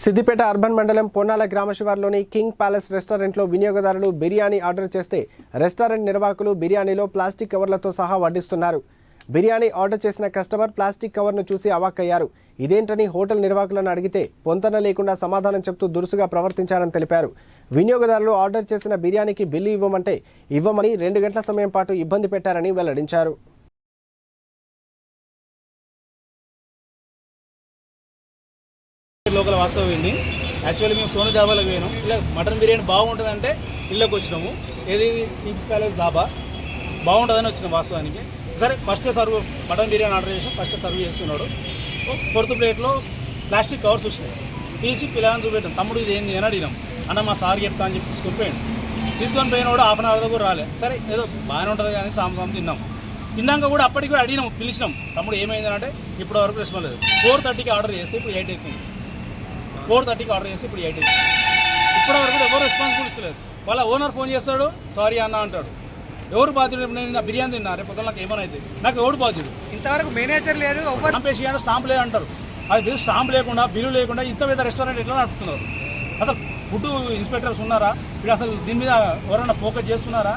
Siddipet urban మండలం పొన్నాల గ్రామ శివార్లోని king palace రెస్టారెంట్లో వినియోగదారులు బిర్యానీ ఆర్డర్ చేస్తే రెస్టారెంట్ నిర్వాహకులు బిర్యానీలో ప్లాస్టిక్ కవర్లతో సహా వడ్డిస్తున్నారు. బిర్యానీ ఆర్డర్ చేసిన కస్టమర్ ప్లాస్టిక్ కవర్ను చూసి అవాక్కయ్యారు. ఇదేంటని హోటల్ నిర్వాహకులను అడిగితే పొంతన లేకుండా సమాధానం చెప్తూ దురుసుగా ప్రవర్తించారని తెలిపారు. వినియోగదారులు ఆర్డర్ చేసిన బిర్యానీకి బిల్లు ఇవ్వమంటే ఇవ్వమని రెండు గంటల సమయం పాటు ఇబ్బంది పెట్టారని వెల్లడించారు. లోకల్ వాస్తవం ఏంది? యాక్చువల్లీ మేము సోని దాబాలకు పోయినాం. ఇలా మటన్ బిర్యానీ బాగుంటుందంటే ఇళ్ళకి వచ్చినాము. ఏది? Kings palace dhaba. బాగుంటుందని వచ్చినాం వాస్తవానికి. సరే first serve mutton biryani order చేసాం. ఫస్ట్ సర్వ్ చేస్తున్నాడు. ఫోర్త్ ప్లేట్లో ప్లాస్టిక్ కవర్స్ వచ్చినాయి. తీసి పిల్లలను చూపెట్టాం. తమ్ముడు ఇది ఏంది? అని అడిగినాం. అన్న మా సార్ చెప్తా అని చెప్పి తీసుకొని పోయాడు. తీసుకొని పోయినవాడు హాఫ్ అన్ అవర్ కూడా రాలే. సరే ఏదో బాగానే ఉంటుంది కానీ సాంసం తిన్నాం. తిన్నాక కూడా అప్పటికి కూడా అడిగినాం పిలిచినాం. తమ్ముడు ఏమైంది? అంటే ఇప్పటి రెస్పాన్స్ లేదు. ఫోర్ థర్టీకి ఆర్డర్ చేస్తే ఇప్పుడు ఎయిట్ అవుతుంది. ఫోర్ థర్టీకి ఆర్డర్ చేస్తే ఇప్పుడు ఎయిట్ ఇప్పటి వరకు కూడా ఎవరు రెస్పాన్సిబిలిటీ ఇస్తలేదు. వాళ్ళ ఓనర్ ఫోన్ చేస్తాడు సారీ అన్న అంటాడు. ఎవరు బాధ్యుడు? నేను నా బిర్యానీ తిన్నా రేపు పొద్దున్న నాకు ఏమైనా అయితే. నాకు ఎవడు బాధ్యుడు? ఇంతవరకు మేనేజర్ లేడు ఎవ్వరు స్టాంప్ వేసి స్టాంప్ లేదు అంటారు. అది స్టాంప్ లేకుండా బిల్లు లేకుండా ఇంత పెద్ద రెస్టారెంట్ ఎట్లా నడుపుతున్నారు? అసలు ఫుడ్ ఇన్స్పెక్టర్స్ ఉన్నారా? ఇప్పుడు అసలు దీని మీద ఎవరైనా ఫోకస్ చేస్తున్నారా?